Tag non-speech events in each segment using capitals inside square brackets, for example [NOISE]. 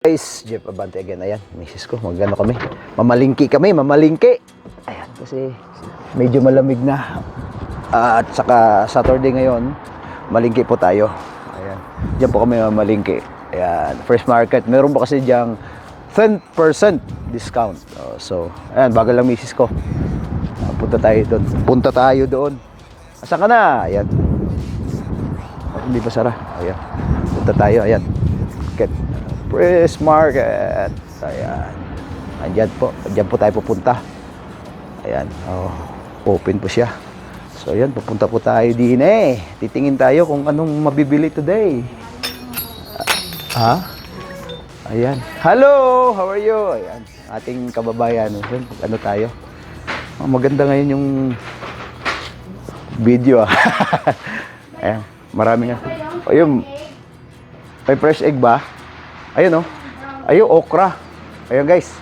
Guys, Jeff Abante again. Ayan, misis ko. Magano kami. Mamalingki kami, mamalingki. Ayan, kasi medyo malamig na. At saka Saturday ngayon, malingki po tayo. Ayan. Diyan po kami mamalingki. Ayan, first market. Meron pa kasi diyang 10% discount. Oh, so, ayan, bagal lang misis ko. Punta tayo doon. Punta tayo doon. Asa ka na? Ayan. Oh, hindi pa sara. Ayan. Punta tayo. Ayan. Market. Press Market. Ayan. Andyan po. Andyan po tayo pupunta. Ayan. Oh, open po siya. So, ayan. Pupunta po tayo din eh. Titingin tayo kung anong mabibili today. Ah, Ha? Ayan. Hello! How are you? Ayan. Ating kababayan. Ayan, Ano tayo? Oh, maganda ngayon yung video ah. [LAUGHS] Ayan. Marami nga. Ayun. May fresh egg ba? Ayun oh. Ayun, okra. Ayun guys.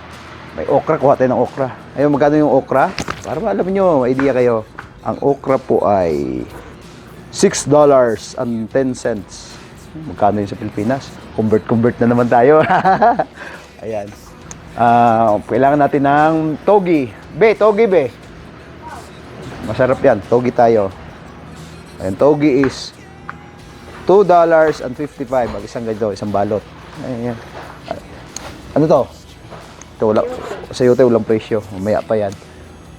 May okra. Kuha tayo ng okra. Ayun, magkano yung okra? Para alam nyo, idea kayo. Ang okra po ay $6 and 10 cents. Magkano yun sa Pilipinas? Convert-convert na naman tayo. [LAUGHS] Ayan. Ah, kailangan natin ng togi. Be, togi be. Masarap yan. Togi tayo. Ayan, togi is $2.55. Ang isang ganito, isang balot. Ayan. Ano to? Ito, wala. Sa yote, walang presyo. Mamaya pa yan.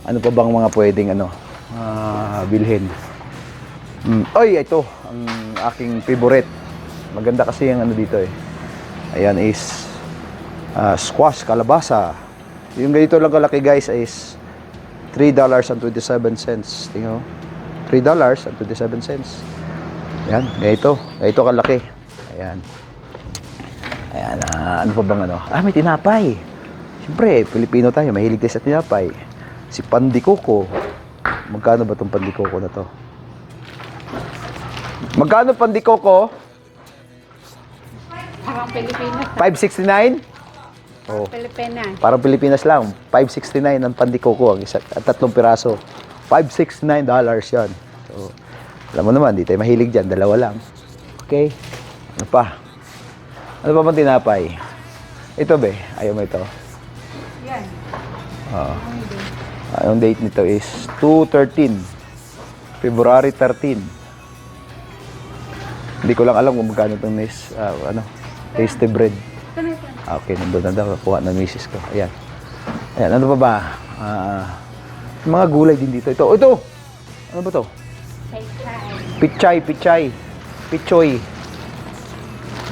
Ano pa bang mga pwedeng ano, ah, bilhin? Mm. Oy, ito. Ang aking favorite. Maganda kasi yung ano dito eh. Ayan is ah, squash, kalabasa. Yung ganito lang kalaki guys is $3.27. Tingnan mo. $3.27. Ayan, ganito. Ganito kalaki. Ayan. Ayan, ah, ano pa bang ano? Ah, may tinapay. Siyempre, Pilipino tayo, mahilig tayo sa tinapay. Si Pandikoko. Magkano ba itong Pandikoko na to? Magkano Pandikoko? Parang Pilipinas. 569? Oh, Pilipinas. parang Pilipinas lang. 569 ang Pandikoko. Ang isa, at tatlong piraso. 569 dollars yan. So, alam mo naman, di tayo mahilig dyan. Dalawa lang. Okay? Ano pa? Ano pa bang tinapay? Ito be, ayaw mo ito. Yan. Oo. Ah, yung date nito is 213. February 13. Hindi ko lang alam kung magkano itong nis, ah, ano, tasty bread. Na. Ah, okay, nandun na daw. Kuha ng misis ko. Ayan. Ayan, ano pa ba? Ah, mga gulay din dito. Ito, ito! Ano ba to? Pechay. Pichay, pichay. Pichoy.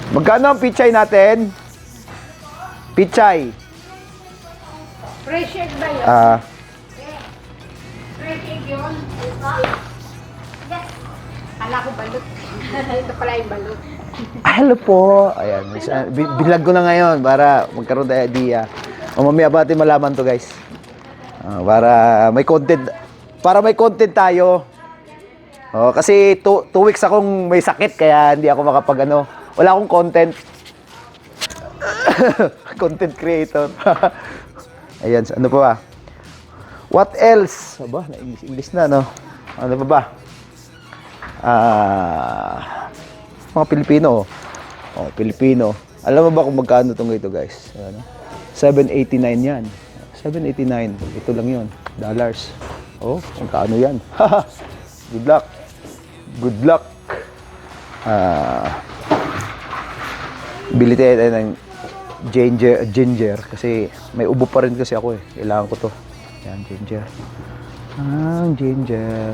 Magkano ang pichay natin? Pichay. Fresh egg ba yun? Ah, Fresh egg yun? Yes. Kala ko balot. [LAUGHS] ito pala yung balot. hello po. Ayan, mis- ah, bi- binlag ko na ngayon para magkaroon tayo idea. O mamaya ba natin malaman to guys? Ah, para may content. Para may content tayo. Oh, kasi two, two weeks akong may sakit kaya hindi ako makapag ano. Wala akong content. [LAUGHS] content creator. [LAUGHS] Ayan, ano pa ba? What else? Aba, na English, na, no? Ano pa ba? Ah, mga Pilipino. Oh, Pilipino. Alam mo ba kung magkano itong ito, guys? Ano? 789 yan. 789. Ito lang yon Dollars. Oh, magkano yan? [LAUGHS] Good luck. Good luck. Ah, bili tayo ng ginger, ginger kasi may ubo pa rin kasi ako eh. Kailangan ko to. Yan, ginger. Ang ginger.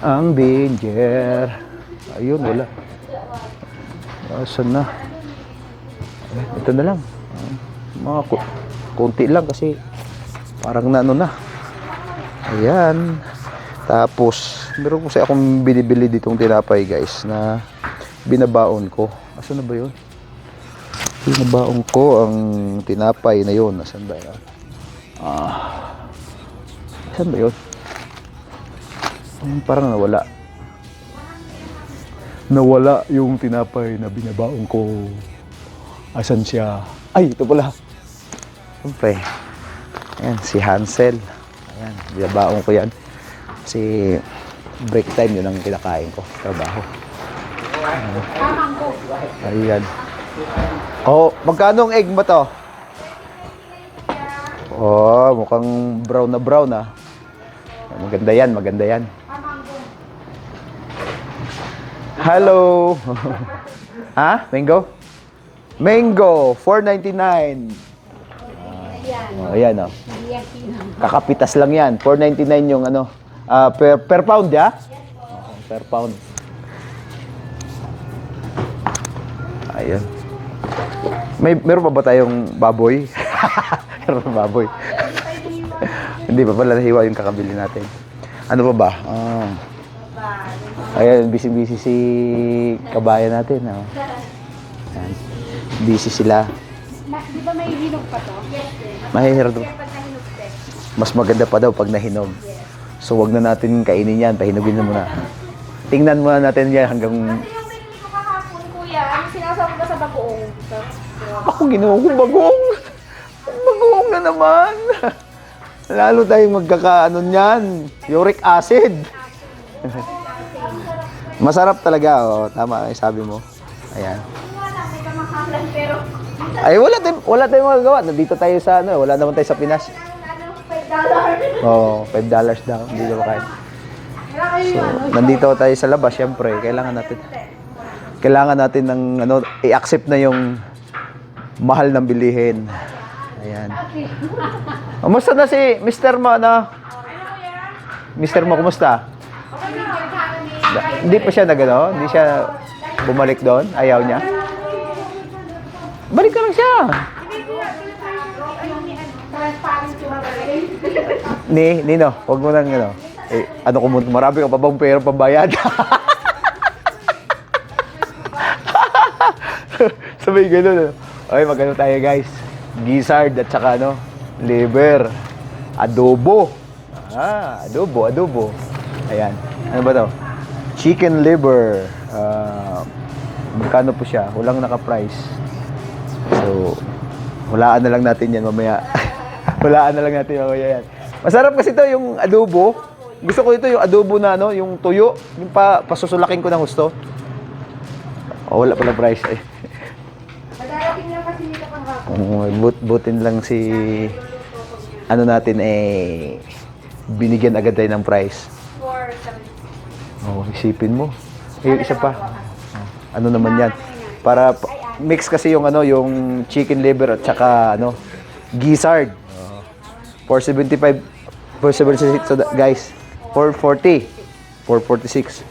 Ang ginger. Ayun, wala. Asan na? Eh, Ito na lang. Mga ku- konti lang kasi parang na ano na. Ayan. Tapos, meron ko sa akong binibili ditong tinapay guys na binabaon ko. Asan na ba yun? Binabaon ko ang tinapay na yun. Asan ba yun? Ah. Asan ba yun? Parang nawala. Nawala yung tinapay na binabaon ko. Asan siya? Ay, ito pala. Siyempre. Ayan, si Hansel. Ayan, binabaon ko yan. Kasi break time yun ang kinakain ko. Trabaho. Ko. Ayan. Oh, magkano ang egg ba to? Oh, mukhang brown na brown ah. Maganda yan, maganda yan. Hello. [LAUGHS] ha? Mango? Mango, 4.99. Ayan. Oh, ayan oh. Kakapitas lang yan. 4.99 yung ano. ah, per, per pound, ya? Oo, per pound. Ayun. May meron pa ba tayong baboy? [LAUGHS] meron pa baboy. [LAUGHS] Hindi pa pala nahiwa yung kakabili natin. Ano pa ba? Ah. Ayan, busy-busy si kabayan natin. Oh. Ayan. Busy sila. Di ba may hinog pa to? Yes, Mahihirap. Mas maganda pa daw pag nahinog. So wag na natin kainin yan, pahinugin na muna. Tingnan muna natin yan hanggang Yung binili ko kahapon, kuya, sinasawag ko sa bagoong. ako ginuha ko bagong. Bagong na naman. Lalo tayong magkakaano niyan, uric acid. Masarap talaga, oh. Tama yung sabi mo. Ayan. Pero Ay, wala tayong, wala tayong magagawa. Nandito tayo sa ano, wala naman tayo sa Pinas. 5 dollar. Oo, oh, 5 dollars daw. Hindi na makain. So, ano. nandito tayo sa labas, syempre, kailangan natin kailangan natin ng ano, i-accept na yung mahal ng bilihin. Ayan. Kumusta na si Mr. Mo na? Mr. Mo, kumusta? Hindi pa siya nagano, hindi siya bumalik doon, ayaw niya. Balik ka lang siya. Ni, Nino, wag mo nang ano. Eh, ano ko muna, marami ka pa bang pera pambayad? [LAUGHS] Sabay ganun. ano. Okay, magano tayo guys. Gizzard at saka ano, liver. Adobo. Ah, adobo, adobo. Ayan. Ano ba to? Chicken liver. Ah, magkano po siya? Walang naka-price. So, hulaan na lang natin yan mamaya. [LAUGHS] hulaan na lang natin mamaya yan. Masarap kasi to yung adobo. Gusto ko ito yung adobo na ano, yung tuyo. Yung pa, pasusulakin ko ng gusto. Oh, wala pala price. Eh. Madarating lang kasi nito pang hapon. Oh, but, butin lang si ano natin eh binigyan agad tayo ng price. Oh, isipin mo. Eh, isa pa. Oh, ano naman yan? Para pa- mix kasi yung ano, yung chicken liver at saka ano, gizzard. Oh. 475 476 so guys. 440. 446.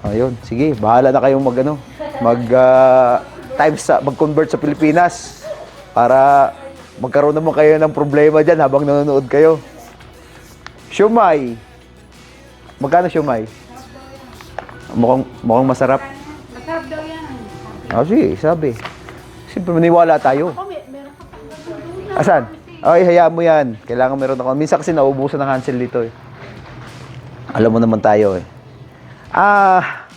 Ayun, sige, bahala na kayong mag ano, mag ah, times sa mag-convert sa Pilipinas para magkaroon naman kayo ng problema diyan habang nanonood kayo. Shumai. Magkano shumai? Mukhang, mukhang masarap. Masarap daw yan. Ah, sige, sabi. Siyempre, maniwala tayo. Ako, may, meron ka pang Asan? Ay, hayaan mo yan. Kailangan meron ako. Minsan kasi naubusan ng Hansel dito eh. Alam mo naman tayo eh. Ah,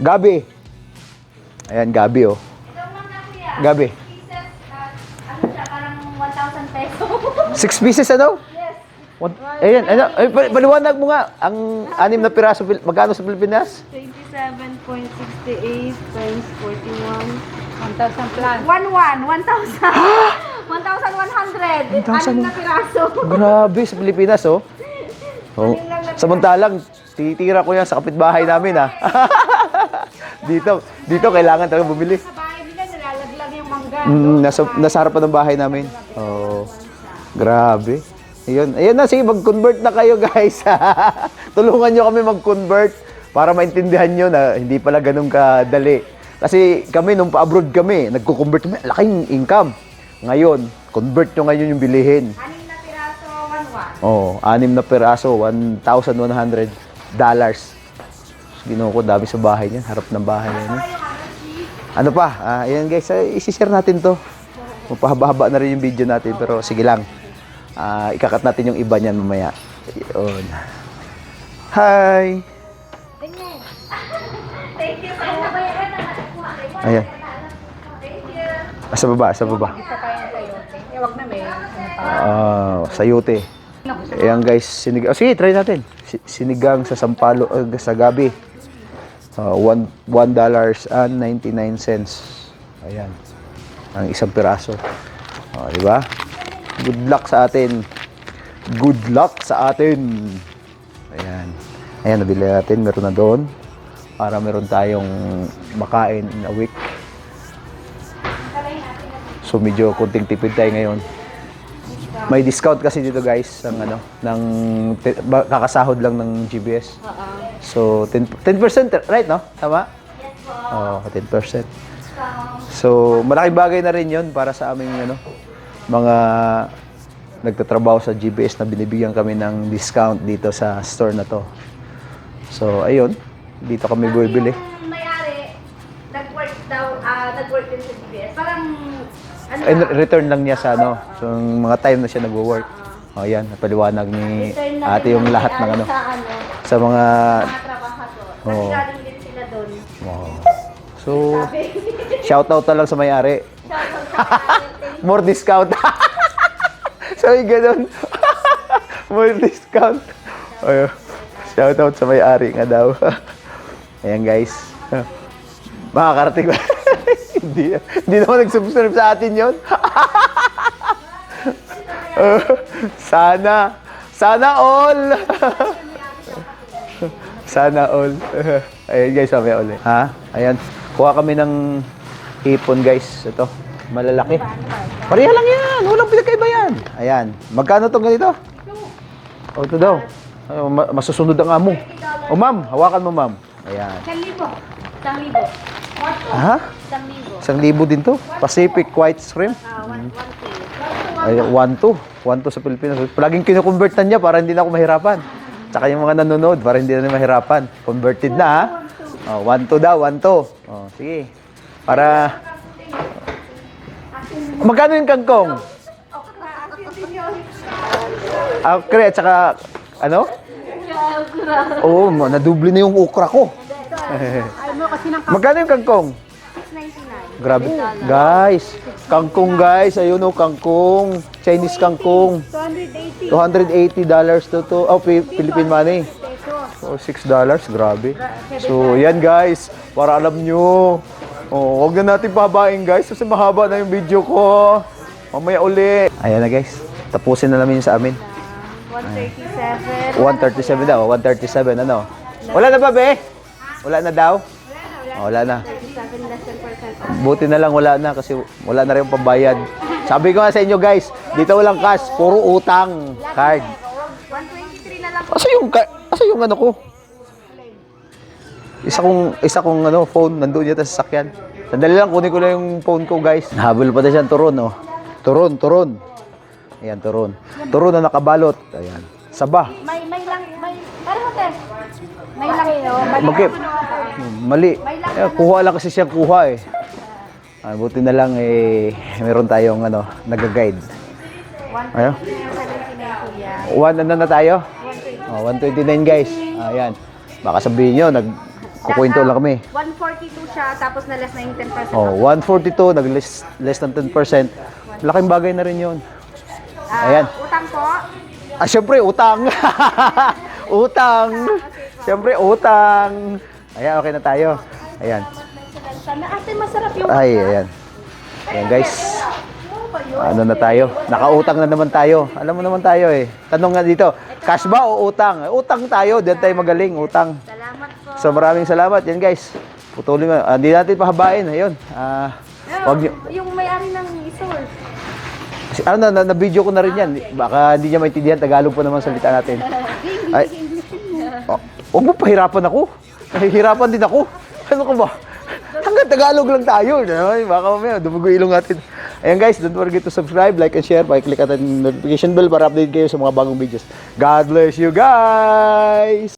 Gabi. Ayan, Gabi oh. Na kuya. Gabi. Pieces, ah, ano siya, parang 1,000 peso. Six pieces ano? yes. What? Ayan, ano? Ay, pal- paliwanag mo nga. Ang anim na piraso, Pil- magkano sa Pilipinas? 27.68 times 41. 1,000 plus. 1,1. 1,000. 1,100. 1,000. Anim na piraso. Grabe, sa Pilipinas oh. [LAUGHS] oh. Samantalang, titira ko yan sa kapitbahay namin ah. [LAUGHS] dito, dito kailangan talaga bumili. Sa bahay nila, nalalaglag yung mangga. Mm, nasa, nasa harapan ng bahay namin. Oh, grabe. Ayun, ayun na, sige, mag-convert na kayo [LAUGHS] guys. Tulungan nyo kami mag-convert para maintindihan nyo na hindi pala ganun kadali. Kasi kami, nung pa-abroad kami, nagko-convert kami, laking income. Ngayon, convert nyo ngayon yung bilihin. Anim na piraso, 1,1. Oh, anim na peraso, 1,100 dollars. Ginawa ko dami sa bahay niya, harap ng bahay niya. Ano pa? Ah, ayan guys, ay, isi-share natin to. Mapahaba-haba na rin yung video natin, pero sige lang. Ah, ikakat natin yung iba niyan mamaya. Yun. Hi! Thank you. Ayan. You. Sa baba, sa baba. Sa'yo. Eh, na may. Ah, sayute. Ayan guys, sinig oh, sige, try natin. Si- Sinigang sa Sampalo, uh, sa gabi. Uh, one, one dollars and 99 cents. Ayan. Ang isang piraso. O, di ba? Good luck sa atin. Good luck sa atin. Ayan. Ayan, nabili natin. Meron na doon. Para meron tayong makain in a week. So medyo kunting tipid tayo ngayon. May discount kasi dito guys ng ano ng kakasahod lang ng GBS. So 10 10% right no? Tama? Oo, 10%. So malaking bagay na rin 'yon para sa aming ano mga nagtatrabaho sa GBS na binibigyan kami ng discount dito sa store na to. So ayun, dito kami bumibili. Yung may-ari, nag-work daw, ah, nag-work din sa GBS. Parang, ano Ay, return lang niya sa ano, so, yung mga time na siya nagwo-work. Oh, yan, napaliwanag ni Return na ate yung ng lahat ng may-ari ano, Sa ano, sa mga mga trabahador. Kasi Oo. galing din sila doon. oh. [LAUGHS] So, shout out na lang sa may-ari. Shoutout sa may-ari. More discount. [LAUGHS] Sabi ganun. [LAUGHS] More discount. Ayun. Shout out sa may-ari nga daw. [LAUGHS] Ayan guys. Makakarating ba? hindi, hindi naman nag-subscribe sa atin yon. sana. Sana all. Sana all. Ayan guys, mamaya ulit. Ha? Ayan. Kuha kami ng ipon guys. Ito. Malalaki. Pareha lang yan. Walang pinagkaiba yan. Ayan. Magkano itong ganito? O, ito daw. Ay, ma- masusunod ang amo. O, ma'am. Hawakan mo, ma'am. Ayan. Isang libo. Isang libo. Ha? Isang libo. Isang libo din to. Pacific White Shrimp. Ah, one, one kilo. Ay, 1-2. 1-2 sa Pilipinas. Palaging kinukonvert na niya para hindi na ako mahirapan. Tsaka yung mga nanonood para hindi na mahirapan. Converted na ha. Oh, 1-2 daw, 1-2. Oh, sige. Para... Magkano yung kangkong? Akre at saka... Ano? Oo, oh, naduble na yung okra ko. Magkano yung kangkong? 699. Grabe. Guys, kangkong guys. Ayun oh, kangkong. Chinese kangkong. 280 280 dollars to to. Oh, Pi- Philippine money. Oh, 6 dollars. Grabe. So, yan guys. Para alam nyo. Oh, wag na natin pabain guys kasi mahaba na yung video ko. Mamaya uli. Ayan na guys. Tapusin na namin yun sa amin. 137. 137 daw. 137 ano? Wala na ba, be? Wala na daw? Oh, wala na. 37 less than percent off. Buti na lang wala na kasi wala na rin yung pambayad. Sabi ko nga sa inyo guys, dito walang cash, puro utang, card. 123 na lang. Asa yung asa yung ano ko? Isa kong isa kong ano phone nandoon yata sa sasakyan. Sandali lang kunin ko lang yung phone ko guys. Habol pa na siya turon oh. Turon, turon. Ayan, turon. Turon na nakabalot. Ayan. Saba. May may lang may Ano hote? May lang yun. Mali. Magkip. Mali. Eh, kuha lang kasi siya kuha eh. Ah, buti na lang eh meron tayong ano, nag-guide. Ayo. 179 kuya. One ano na tayo? Oh, 129 guys. Ayan. Baka sabihin nyo, nagkukwento lang kami. 142 siya tapos na less na yung 10% Oh, 142, nag less, less than 10%. Laking bagay na rin yun. Ah, ayan. Utang po. Ah, syempre, utang. [LAUGHS] utang. Syempre, utang. Ayan, okay na tayo. Ayan. Sana ate masarap yung Ay, ayan. Ayan guys. Ano na tayo? Nakautang na naman tayo. Alam mo naman tayo eh. Tanong nga dito, cash ba o utang? Utang tayo, diyan tayo magaling, utang. Salamat po. So maraming salamat yan guys. Putulin mo. Ah, Hindi natin pahabain. Ayun. Ah, wag niyo. Yung may-ari ng. Si- Ano na, na, video ko na rin yan. Baka hindi niya maintindihan. Tagalog po naman salita natin. Ay. Oh, huwag mo pahirapan ako. Nahihirapan din ako. Ano ka ba? Hanggang Tagalog lang tayo. Ay, baka mamaya, dumugo ilong natin. Ayan guys, don't forget to subscribe, like, and share. Pakiclick at ang notification bell para update kayo sa mga bagong videos. God bless you guys!